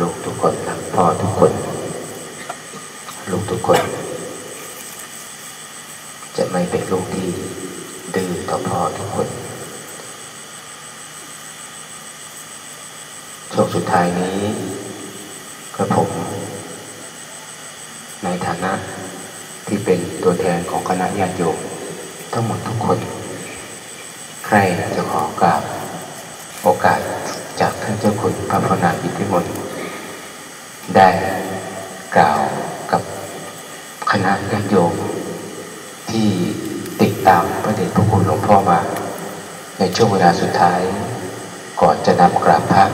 ลูกทุกคนรักพ่อทุกคน ลูกทุกคน จะไม่เป็นลูกที่ดื้อต่อพ่อทุกคนช่วงสุดท้ายนี้กระผม ในฐานะที่เป็นตัวแทนของคณะญาติโยมทั้งหมดทุกคน ใครจะขอกราบโอกาสจากท่านเจ้าคุณพระพนาอิทธิมน ได้กล่าวกับคณะญาติโยมที่ติดตามพระเดชพระคุณหลวงพ่อมา ในช่วงเวลาสุดท้าย ก่อนจะนำกราบพระ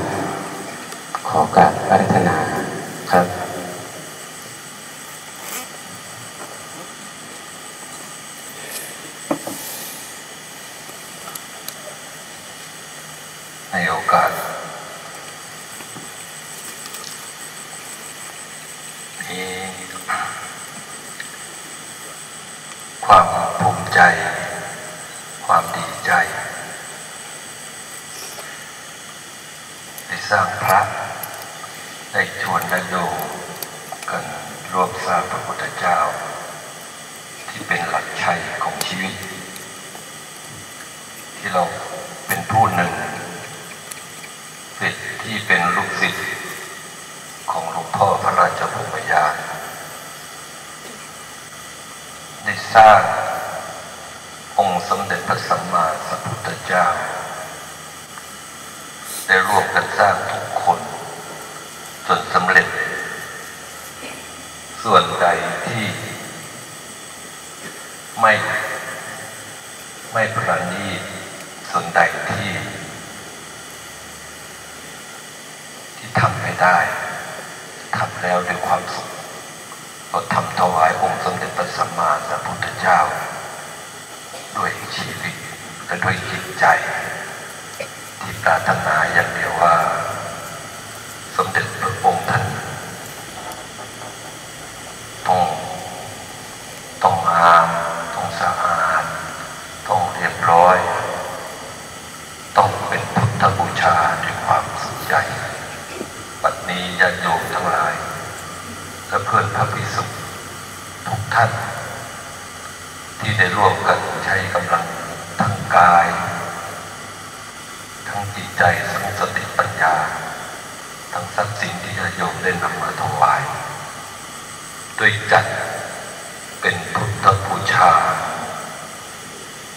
ขอกราบอารัธนาครับในโอกาสนี้ความภูมิ ใจ ความดีใจได้สร้างพระได้ชวนได้โยมกันร่วมสร้างพระพุทธเจ้า ที่เป็นหลักชัยของชีวิต ที่เราเป็นผู้หนึ่งศิษย์ที่เป็นลูกศิษย์ของหลวงพ่อพระราชพงยาได้สร้าง สมเด็จพระสัมมาสัมพุทธเจ้า ได้ร่วมกันสร้างทุกคน จนสำเร็จ ส่วนใดที่ไม่ไม่ประณีตส่วนใดที่ ที่ทำไม่ได้ทำแล้วด้วยความสุขก็ทำถวายองค์สมเด็จพระสัมมาสัมพุทธเจ้า ด้วยชีวิตและด้วยจิตใจ ที่ปรารถนาอย่างเดียวว่า สมเด็จพระองค์ท่านต้องต้องงามต้องสะอาดต้องเรียบร้อย ต้องเป็นพุทธบูชาด้วยความสุขใจปัจนี้ญาติโยมทั้งหลายและเพื่อนพระภิกษุทุกท่าน ที่ได้ร่วมกันใช้กำลังทั้งกาย ทั้งจิตใจทั้งสติปัญญา ทั้งทรัพย์สินที่ญาติโยมได้นำมาถวายด้วยจัดเป็นพุทธบูชา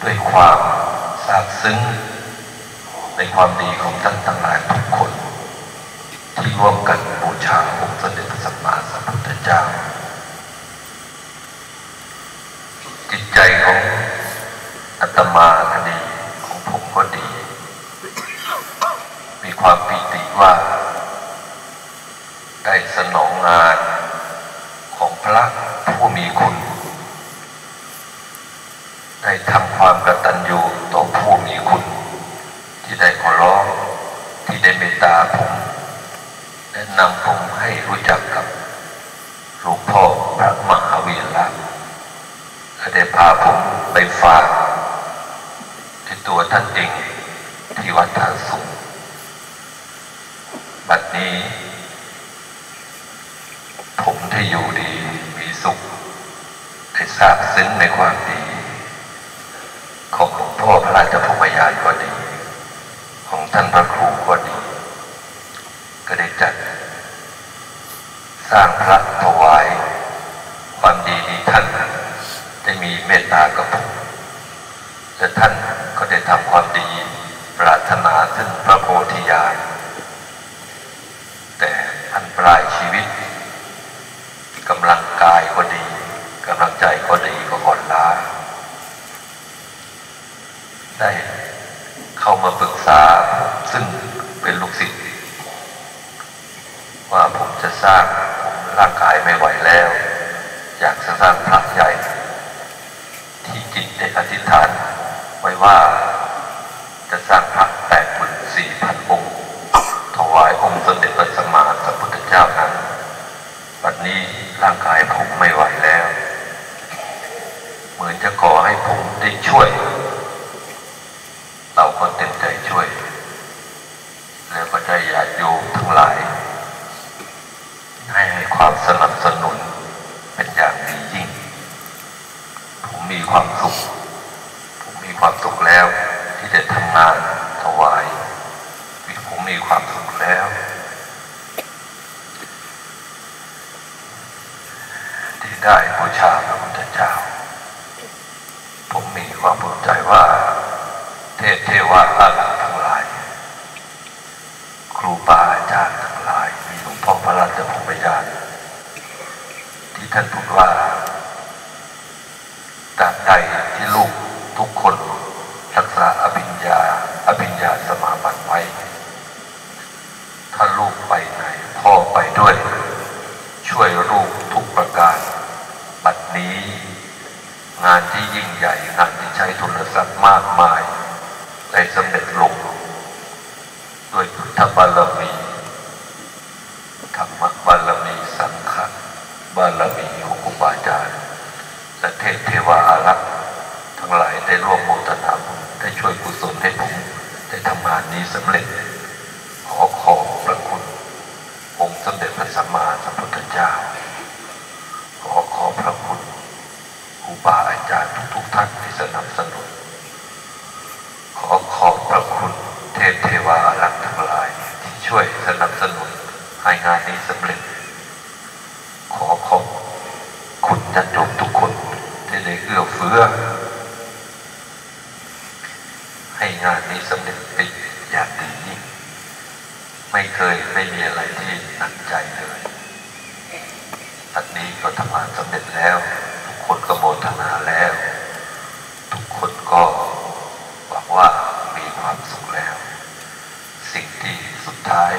ด้วยความซาบซึ้งในความดีของท่านทั้งหลายทุกคน ที่ร่วมกันบูชาองค์สมเด็จพระสัมมาสัมพุทธเจ้า จิตใจของอา ตมาก็ดีของผมก็ดี มีความปีติว่า ได้สนองงานของพระผู้มีคุณ ได้ทำความกตัญญูต่อผู้มีคุณ ที่ได้ขอร้องที่ได้เมตตาผมและนำผมให้รู้จักกับหลวงพ่อพระมหาวีระและได้พาผมไปฝาก ท่านเองที่วัดท่าสุงบัดนี้ ผมได้อยู่ดีมีสุขได้ทราบซึ้งในความดี ของหลวงพ่อพระราชพงยานก็ดี ของท่านพระครูก็ดี ก็ได้จัด สร้างพระถวาย ความดีนี้ท่านได้มีเมตตากับผมและท่าน ก็ได้ทำความดีปรารถนาถึงพระโพธิญาณแต่อันปลายชีวิตกำลังกายก็ดีกำลังใจก็ดีก็อ่อนล้า ได้เข้ามาปรึกษาซึ่งเป็นลูกศิษย์ว่าผมจะสร้างผมร่างกายไม่ไหวแล้ว อยากสร้างพระใหญ่ ที่จิตได้อธิษฐาน ว่า จะสร้างพระแปดหมื่นสี่พันองค์ ถวายองค์สมเด็จพระสัมมาสัมพุทธเจ้านั้นบัดนี้ร่างกายผมไม่ไหวแล้ว เหมือนจะขอให้ผมได้ช่วย เราก็เต็มใจช่วย แล้วก็ใจญาติโยมทั้งหลาย ให้ให้ความสนับสนุนเป็นอย่างดียิ่ง ผมมีความสุข ความสุขแล้ว ที่ได้ทำงานถวายวิผมมีความสุขแล้ว ที่ได้บูชาพระพุทธเจ้า ผมมีความภูมิใจว่า เทพเทวาอาลักทั้งหลาย ครูบาอาจารย์ทั้งหลาย มีหลวงพ่อพระราชพงศ์ญาณที่ท่านพูดว่าตาบใดที่ลูกทุกคน ญาอภิญญาสมาบัติไว้ ถ้าลูกไปไหนพ่อไปด้วย ช่วยลูกทุกประการ บัดนี้ งานที่ยิ่งใหญ่ งานที่ใช้ทุนทรัพย์มากมายได้สำเร็จลงด้วยพุทธบารมีธรรมบารมีสังฆบารมีของครูบาอาจารย์และเทพเทวาอารักษ์ทั้งหลายได้ร่วมโมทนาบุญ ได้ช่วยกุศลให้ผมได้ทำงานนี้สำเร็จ ขอขอบพระคุณ องค์สมเด็จพระสัมมาสัมพุทธเจ้า ขอขอบพระคุณครูบาอาจารย์ทุกๆท่านที่สนับสนุน ขอขอบพระคุณเทพเทวาอารักษ์ทั้งหลายที่ช่วยสนับสนุนให้งานนี้สำเร็จ ขอขอบคุณญาติโยมทุกคนที่ได้เอื้อเฟื้อ ให้ งานนี้สำเร็จเป็นอย่างดียิ่งไม่เคยไม่มีอะไรที่หนักใจเลยอันนี้ก็ทำงานสำเร็จแล้ว ทุกคนก็โมทนาแล้ว ทุกคนก็หวังว่ามีความสุขแล้ว สิ่งที่สุดท้าย